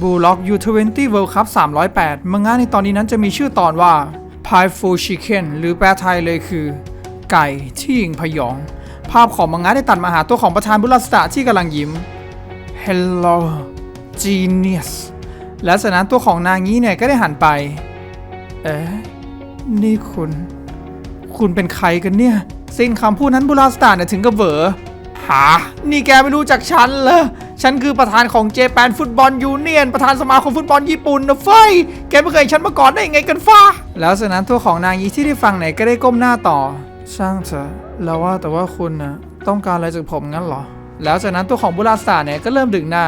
บูล็อก U20 World Cup 308 มังงะในตอนนี้นั้นจะมีชื่อตอนว่า Pie Full Chicken หรือแปลไทยเลยคือ ไก่ที่ยิงพยอง ภาพของมังงะได้ตัดมาหาตัวของประธานบุรัสตะที่กำลังยิ้ม Hello Genius และจากนั้นตัวของนางนี้เนี่ยก็ได้หันไป เอ๊ะ นี่คุณ คุณเป็นใครกันเนี่ย สิ้นคำพูดนั้นบุราสตาเนี่ยถึงกับเหวอหา นี่แกไม่รู้จักฉันเหรอ ฉันคือประธานของเจแปนฟุตบอลยูเนียนประธานสมาคมฟุตบอลญี่ปุ่นนะเฟ้ยแกไม่เคยเห็นฉันมาก่อนได้ยังไงกันฟ้า แล้วจากนั้นตัวของนางยีที่ได้ฟังเนี่ยก็ได้ก้มหน้าต่อ ช่างเถอะแล้วว่าแต่ว่าคุณนะต้องการอะไรจากผมงั้นเหรอ แล้วจากนั้นตัวของบุราสาเนี่ยก็เริ่มดึงหน้า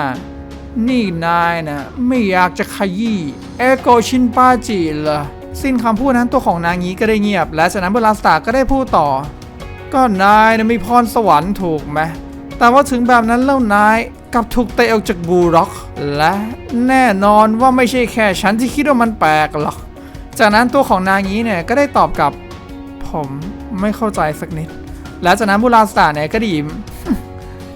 นี่นายนะไม่อยากจะขยี้เอโกชินปาจิเหรอสิ้นคำพูดนั้นตัวของนางงี้ก็ได้เงียบ และจากนั้นบุราสาก็ได้พูดต่อ ก็นายนะมีพรสวรรค์ถูกไหม แต่ว่าถึงแบบนั้นแล้วนายกับถูกเตะออกจากบูร็อก และแน่นอนว่าไม่ใช่แค่ฉันที่คิดว่ามันแปลกหรอก จากนั้นตัวของนางงี้เนี่ยก็ได้ตอบกลับ ผมไม่เข้าใจสักนิด และจากนั้นบุราสตาเนี่ยก็ด้ยิ้ม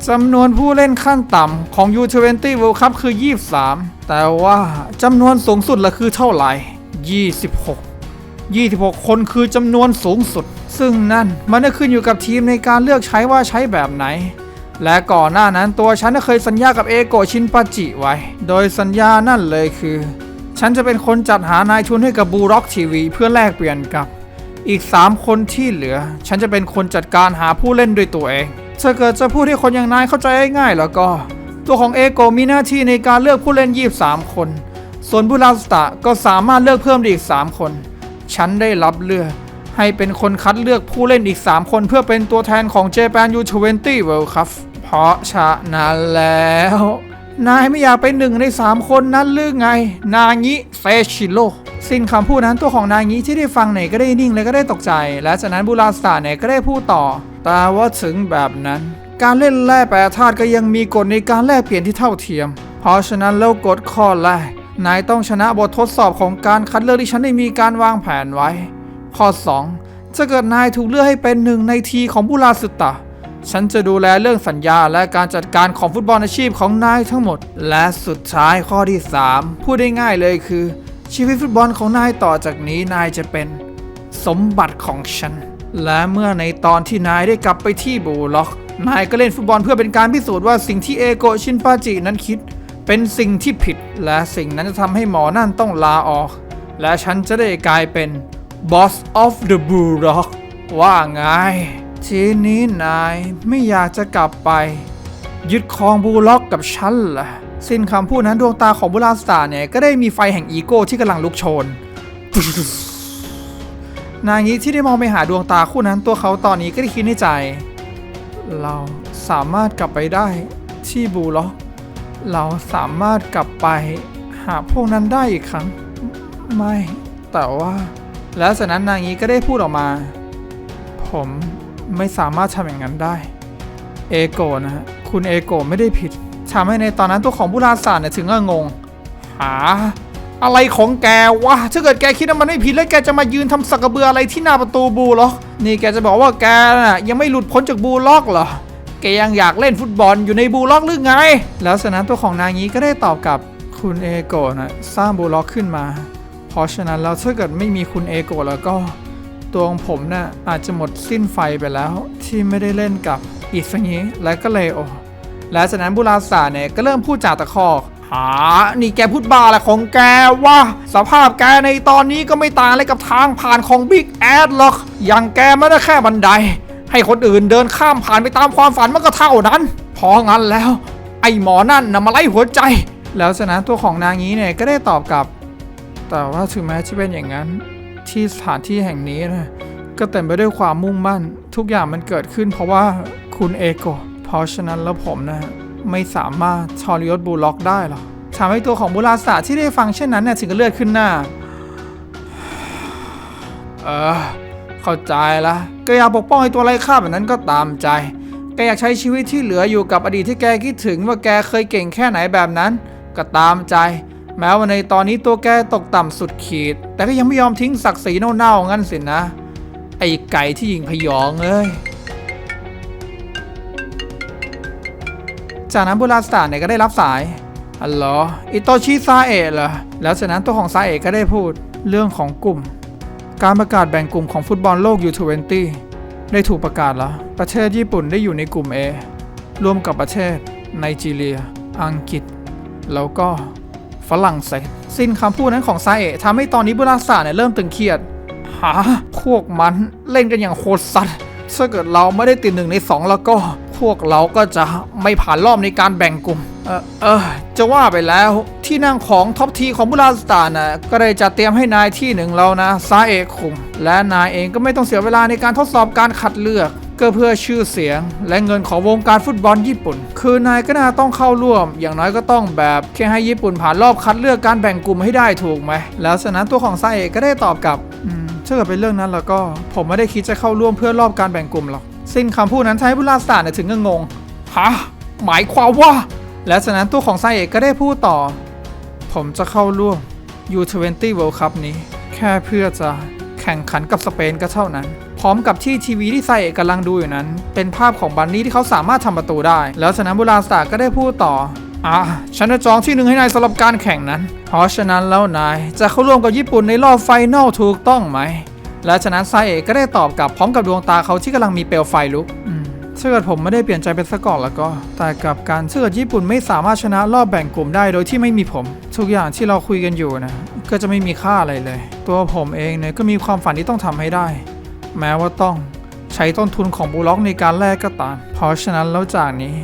จำนวนผู้เล่นขั้นต่ำของ U20 World Cup คือ 23 แต่ว่าจำนวนสูงสุดละคือเท่าไหร่ 26 26 คนคือจำนวนสูงสุด ซึ่งนั่นมันก็ขึ้นอยู่กับทีมในการเลือกใช้ว่าใช้แบบไหน และก่อนหน้านั้นตัวฉันก็เคยสัญญากับเอโกชินปาจิไว้ โดยสัญญานั่นเลยคือ ฉันจะเป็นคนจัดหานายทุนให้กับบูร็อกทีวีเพื่อแลกเปลี่ยนกับ อีก 3 คนที่เหลือ ฉันจะเป็นคนจัดการหาผู้เล่นด้วยตัวเองถ้าเกิดจะพูดให้คนอย่างนายเข้าใจง่ายๆแล้วก็ ตัวของเอโกมีหน้าที่ในการเลือกผู้เล่น 23 คน ส่วนบุราสตะก็สามารถเลือกเพิ่มได้อีก 3 คน ฉันได้รับเลือกให้เป็นคนคัดเลือกผู้เล่นอีก 3 คนเพื่อเป็นตัวแทนของ Japan U20 World Cup ราะฉะนั้นแล้ว นายไม่อยากเป็นหนึ่งใน3คนนั้นหรือไง นางิเซชิโร่สิ้นคำพูดนั้นตัวของนางิที่ได้ฟังเนี่ยก็ได้นิ่งและก็ได้ตกใจ และจากนั้นบุราสตาเนี่ยก็ได้พูดต่อ แต่ว่าถึงแบบนั้น การเล่นแร่แปรธาตุก็ยังมีกฎในการแลกเปลี่ยนที่เท่าเทียม เพราะฉะนั้นแล้วกฎข้อแรกนายต้องชนะบททดสอบของการคัดเลือกที่ฉันได้มีการวางแผนไว้ ข้อ2ถ้าเกิดนายถูกเลือกให้เป็นหนึ่งในทีของบุราสุตะ ฉันจะดูแลเรื่องสัญญาและการจัดการของฟุตบอลอาชีพของนายทั้งหมด และสุดท้ายข้อที่ 3 พูดได้ง่ายเลยคือ ชีวิตฟุตบอลของนายต่อจากนี้นายจะเป็น สมบัติของฉัน และเมื่อในตอนที่นายได้กลับไปที่บูล็อก นายก็เล่นฟุตบอลเพื่อเป็นการพิสูจน์ว่าสิ่งที่เอโกชินปาจินั้นคิด เป็นสิ่งที่ผิด และสิ่งนั้นจะทำให้หมอนั่นต้องลาออก และฉันจะได้กลายเป็น Boss of the Bulldog ว่าไง ทีนี้นายไม่อยากจะกลับไป ยึดครองบูล็อกกับฉันล่ะ สิ้นคำพูดนั้นดวงตาของบุราสตาเนี่ย ก็ได้มีไฟแห่งอีโก้ที่กำลังลุกโชน นางิที่ได้มองไปหาดวงตาคู่นั้นตัวเขาตอนนี้ก็ได้คิดในใจ เราสามารถกลับไปได้ที่บูล็อก เราสามารถกลับไปหาพวกนั้นได้อีกครั้ง ไม่ แต่ว่า แล้วจากนั้นนางนี้ก็ได้พูดออกมา ผม ไม่สามารถทำอย่างนั้นได้ เอโกนะฮะ คุณเอโกไม่ได้ผิดทำให้ในตอนนั้นตัวของบุราศาสตร์เนี่ยถึงกับงง หา อะไรของแกวะ ถ้าเกิดแกคิดว่ามันไม่ผิดแล้วแกจะมายืนทำสักกระเบืออะไรที่หน้าประตูบูล็อนี่แกจะบอกว่าแกน่ะยังไม่หลุดพ้นจากบูล็อกเหรอ แกยังอยากเล่นฟุตบอลอยู่ในบูล็อกหรือไง แล้วฉะนั้นตัวของนางนี้ก็ได้ตอบกลับคุณเอโกนะสร้างบูล็อกขึ้นมา เพราะฉะนั้นแล้วถ้าเกิดไม่มีคุณเอโกแล้วก็ ตัวของผมน่ะอาจจะหมดสิ้นไฟไปแล้วที่ไม่ได้เล่นกับอิสงี้และก็เลโอและจากนั้นบุราศาเนี่ยก็เริ่มพูดจาตะคอกหานี่แกพูดบ้าอะไรของแกวะสภาพแกในตอนนี้ก็ไม่ต่างอะไรกับทางผ่านของบิ๊กแอดหรอก อย่างแกไม่ได้แค่บันได ให้คนอื่นเดินข้ามผ่านไปตามความฝันมันก็เท่านั้น พองั้นแล้ว ไอหมอนั่นนะมาไล่หัวใจ แล้วจากนั้นตัวของนางนี้เนี่ยก็ได้ตอบกลับ แต่ว่าถึงแม้จะเป็นอย่างนั้น ที่สถานที่แห่งนี้นะก็เต็มไปด้วยความมุ่งมั่น ทุกอย่างมันเกิดขึ้นเพราะว่าคุณเอโกเพราะฉะนั้นแล้วผมนะไม่สามารถทรยศบูล็อกได้หรอกทำให้ตัวของบุราศาสตร์ที่ได้ฟังเช่นนั้นเนี่ยถึงกับเลือดขึ้นหน้า เออ เข้าใจละก็อยากปกป้องไอ้ตัวไร้ค่าแบบนั้นก็ตามใจ แกอยากใช้ชีวิตที่เหลืออยู่กับอดีตที่แกคิดถึงว่าแกเคยเก่งแค่ไหนแบบนั้น ก็ตามใจ แม้ว่าในตอนนี้ตัวแกตกต่ำสุดขีด แต่ก็ยังไม่ยอมทิ้งศักดิ์ศรีเน่าๆงั้นสินะ ไอ้ไก่ที่ยิงพยองเอ้ยจากนั้นบุราสตาเนี่ยก็ได้รับสายฮัลโหลอิโตชิซาเอะเหรอแล้วจากนั้นตัวของซาเอะก็ได้พูดเรื่องของกลุ่ม การประกาศแบ่งกลุ่มของฟุตบอลโลก U20 ได้ถูกประกาศแล้ว ประเทศญี่ปุ่นได้อยู่ในกลุ่ม A ร่วมกับประเทศไนจีเรีย อังกฤษ แล้วก็ ฝรั่งเศสสิ้นคำพูดนั้นของซาเอะทำให้ตอนนี้บุราษาเนี่ยเริ่มตึงเครียด หา พวกมันเล่นกันอย่างโคตรสัตว์ถ้าเกิดเราไม่ได้ติดหนึ่งในสองแล้วก็ พวกเราก็จะไม่ผ่านรอบในการแบ่งกลุ่ม เออเออจะว่าไปแล้วที่นั่งของท็อปทีของบุราสตาร์นะก็ได้จัดเตรียมให้นายที่หนึ่งแล้วนะซาเอะคุงและนายเองก็ไม่ต้องเสียเวลาในการทดสอบการคัดเลือก ก็เพื่อชื่อเสียง และเงินของวงการฟุตบอลญี่ปุ่น คือนายก็น่าต้องเข้าร่วม อย่างน้อยก็ต้องแบบแค่ให้ญี่ปุ่นผ่านรอบคัดเลือกการแบ่งกลุ่มให้ได้ถูกไหม แล้วฉะนั้นตัวของไซเอะก็ได้ตอบกลับถ้าเกิดเป็นเรื่องนั้นแล้วก็ผมไม่ได้คิดจะเข้าร่วมเพื่อรอบการแบ่งกลุ่มหรอก สิ้นคำพูดนั้นทำให้บุราสตาร์เนี่ยถึงกับงงฮะหมายความว่า และฉะนั้นตัวของไซเอะก็ได้พูดต่อ ผมจะเข้าร่วม U20 World Cup นี้ แค่เพื่อจะแข่งขันกับสเปนก็เท่านั้น พร้อมกับที่ทีวีที่ไซเอกกำลังดูอยู่นั้น เป็นภาพของบันนี่ที่เขาสามารถทำประตูได้ แล้วฉะนั้นบุราสตาก็ได้พูดต่ออะฉันจะจองที่หนึ่งให้นายสำหรับการแข่งนั้น เพราะฉะนั้นแล้วนายจะเข้าร่วมกับญี่ปุ่นในรอบไฟนอลถูกต้องไหม และฉะนั้นไซเอกก็ได้ตอบกลับพร้อมกับดวงตาเขาที่กำลังมีเปลวไฟลุกถ้าเกิดผมไม่ได้เปลี่ยนใจเป็นซะก่อนแล้วก็ แต่กับการถ้าเกิดญี่ปุ่นไม่สามารถชนะรอบแบ่งกลุ่มได้โดยที่ไม่มีผม ทุกอย่างที่เราคุยกันอยู่นะ ก็จะไม่มีค่าอะไรเลย ตัวผมเองเนี่ยก็มีความฝันที่ต้องทำให้ได้ แม้ว่าต้องใช้ต้นทุนของบูล็อกในการแลกก็ตาม เพราะฉะนั้นแล้วจากนี้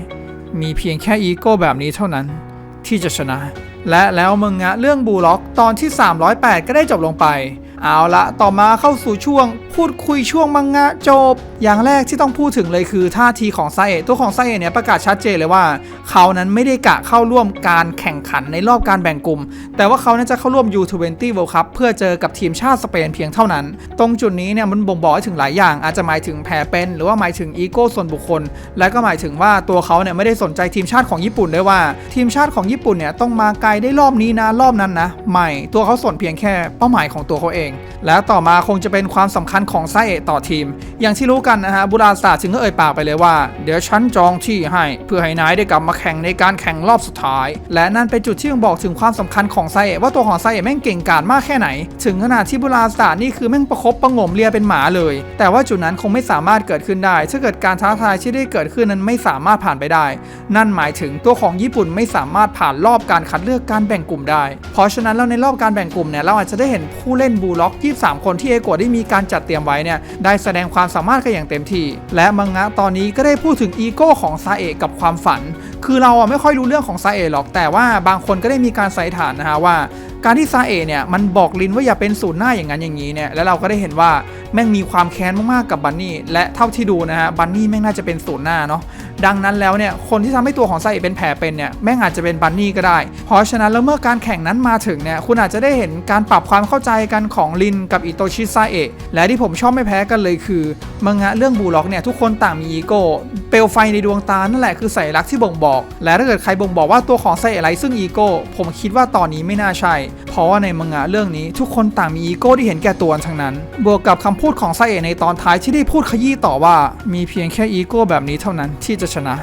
มีเพียงแค่อีโก้แบบนี้เท่านั้น ที่จะชนะ และแล้วมึงอะเรื่องบูล็อกตอนที่ 308 ก็ได้จบลงไป เอาละต่อมาเข้าสู่ช่วง พูดคุยช่วงมังงะจบ อย่างแรกที่ต้องพูดถึงเลยคือท่าทีของไซเอะตัวของไซเอะเนี่ยประกาศชัดเจนเลยว่า เขานั้นไม่ได้กะเข้าร่วมการแข่งขันในรอบการแบ่งกลุ่ม แต่ว่าเขานั้นจะเข้าร่วม U20 World Cup เพื่อเจอกับทีมชาติสเปนเพียงเท่านั้น ตรงจุดนี้เนี่ยมันบ่งบอกถึงหลายอย่าง อาจจะหมายถึงแผลเป็น หรือว่าหมายถึงอีโก้ส่วนบุคคล และก็หมายถึงว่าตัวเขาเนี่ยไม่ได้สนใจทีมชาติของญี่ปุ่นด้วยว่า ทีมชาติของญี่ปุ่นเนี่ยต้องมาไกลได้รอบนี้นะรอบนั้นนะไม่ตัวเขาสนเพียงแค่เป้าหมายของตัวเขาเองและต่อมาคงจะเป็นความสำคัญของไซเอะต่อทีม อย่างที่รู้กันนะฮะบุราสตาร์ถึงก็เอ่ยปากไปเลยว่า เดี๋ยวฉันจองที่ให้ เพื่อให้นายได้กลับมาแข่งในการแข่งรอบสุดท้าย และนั่นเป็นจุดที่บ่งบอกถึงความสำคัญของไซเอะว่าตัวของไซเอะแม่งเก่งกาจมากแค่ไหน ถึงขนาดที่บุราสตาร์นี่คือแม่งประคบประงมเลียเป็นหมาเลย แต่ว่าจุดนั้นคงไม่สามารถเกิดขึ้นได้ถ้าเกิดการท้าทายที่ได้เกิดขึ้นนั้นไม่สามารถผ่านไปได้ นั่นหมายถึงตัวของญี่ปุ่นไม่สามารถผ่านรอบการคัดเลือกการแบ่งกลุ่มได้ เพราะฉะนั้นแล้วในรอบการแบ่งกลุ่มเนี่ยเราอาจจะได้เห็นผู้เล่นบูล็อก 23 คนที่เอโกะได้มีการจัดเตรียมไว้เนี่ยได้แสดงความสามารถกันอย่างเต็มที่ และมังงะตอนนี้ก็ได้พูดถึงอีโก้ของซาเอะกับความฝัน คือเราไม่ค่อยรู้เรื่องของซาเอะหรอกแต่ว่าบางคนก็ได้มีการใส่ฐานนะฮะว่า การที่ซาเอะเนี่ยมันบอกลินว่าอย่าเป็นศูนย์หน้าอย่างนั้นอย่างนี้เนี่ยแล้วเราก็ได้เห็นว่าแม่งมีความแค้นมากๆกับบันนี่และเท่าที่ดูนะฮะบันนี่แม่งน่าจะเป็นศูนย์หน้าเนาะ ดังนั้นแล้วเนี่ยคนที่ทำให้ตัวของซเอะเป็นแผลเป็นเนี่ยแม่งอาจจะเป็นบันนี่ก็ได้ เพราะฉะนั้นแล้วเมื่อการแข่งนั้นมาถึงเนี่ยคุณอาจจะได้เห็นการปรับความเข้าใจกันของลินกับอิโตชิไซเอะและที่ผมชอบไม่แพ้กันเลยคือมังงะเรื่องบูล็อกเนี่ยทุกคนต่างมีอีโก้เปลวไฟในดวงตานั่นแหละคือสัญลักษณ์ที่บ่งบอก และถ้าเกิดใครบ่งบอกว่าตัวของไซเอะไรซึ่งอีโก้ผมคิดว่าตอนนี้ไม่น่าใช่เราะว่าในมังงะเรื่องนี้ ทุกคนต่างมีอีโก้ที่เห็นแก่ตัวทั้งนั้น บวกกับคำพูดของไซเอะในตอนท้ายที่ได้พูดขยี้ต่อว่า มีเพียงแค่อีโก้แบบนี้เท่านั้นที่จะชนะ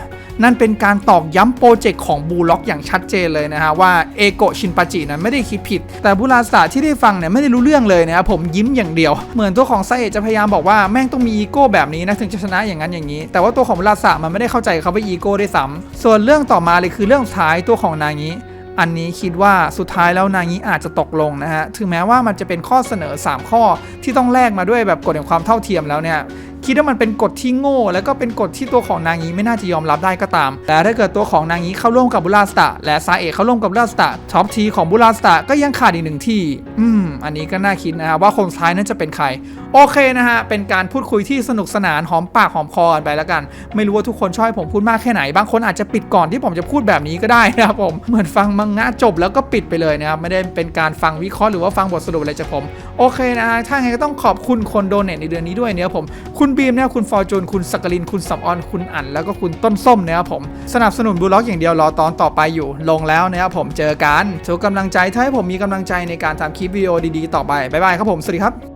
นั่นเป็นการตอกย้ำโปรเจกต์ของบูล็อกอย่างชัดเจนเลยนะฮะว่าเอโกชินปาจินั้นไม่ได้คิดผิด แต่บุราสะที่ได้ฟังเนี่ยไม่ได้รู้เรื่องเลยนะครับผมยิ้มอย่างเดียว เหมือนตัวของไซเอะจะพยายามบอกว่าแม่งต้องมีอีโก้แบบนี้นะถึงจะชนะอย่างนั้นอย่างนี้ แต่ว่าตัวของบุราสะมันไม่ได้เข้าใจเขาว่าอีโก้ได้วยซ้ำส่วนเรื่องต่อมาเลยคือเรื่องสุดท้ายตัวของนางิ อันนี้คิดว่าสุดท้ายแล้วนางิอาจจะตกลงนะฮะ ถึงแม้ว่ามันจะเป็นข้อเสนอ 3 ข้อที่ต้องแลกมาด้วยแบบกฎแห่งความเท่าเทียมแล้วเนี่ย คิดว่ามันเป็นกฎที่โง่ แล้วก็เป็นกฎที่ตัวของนางิไม่น่าจะยอมรับได้ก็ตาม แต่ถ้าเกิดตัวของนางิเข้าร่วมกับบุราสตะและซาเอะเข้าร่วมกับบุราสตะท็อปทีของบุราสตะก็ยังขาดอีกหนึ่งที่ อืม อันนี้ก็น่าคิดนะฮะว่าคนสุดท้ายนั้นจะเป็นใคร โอเคนะฮะ เป็นการพูดคุยที่สนุกสนานหอมปากหอมคอกันไปแล้วกัน ไม่รู้ว่าทุกคนชอบให้ผมพูดมากแค่ไหน บางคนอาจจะปิดก่อนที่ผมจะพูดแบบนี้ก็ได้นะครับผม เหมือนฟังมังงะจบแล้วก็ปิดไปเลยนะครับ ไม่ได้เป็นการฟังวิเคราะห์หรือว่าฟังบทสรุปอะไรจากผม โอเคนะฮะถ้าไงก็ต้องขอบคุณคนโดเนทในเดือนนี้ด้วยเนี่ยผม คุณบีมเนี่ยคุณฟอร์จูนคุณสักกลินคุณสับออนคุณอั๋นแล้วก็คุณต้นส้มนะครับผมสนับสนุนบูล็อกอย่างเดียวรอตอนต่อไปอยู่ลงแล้วนะครับผมเจอกันทุกกำลังใจถ้าให้ผมมีกำลังใจในการทำคลิปวิดีโอดีๆต่อไปบ๊ายบายครับผมสวัสดีครับ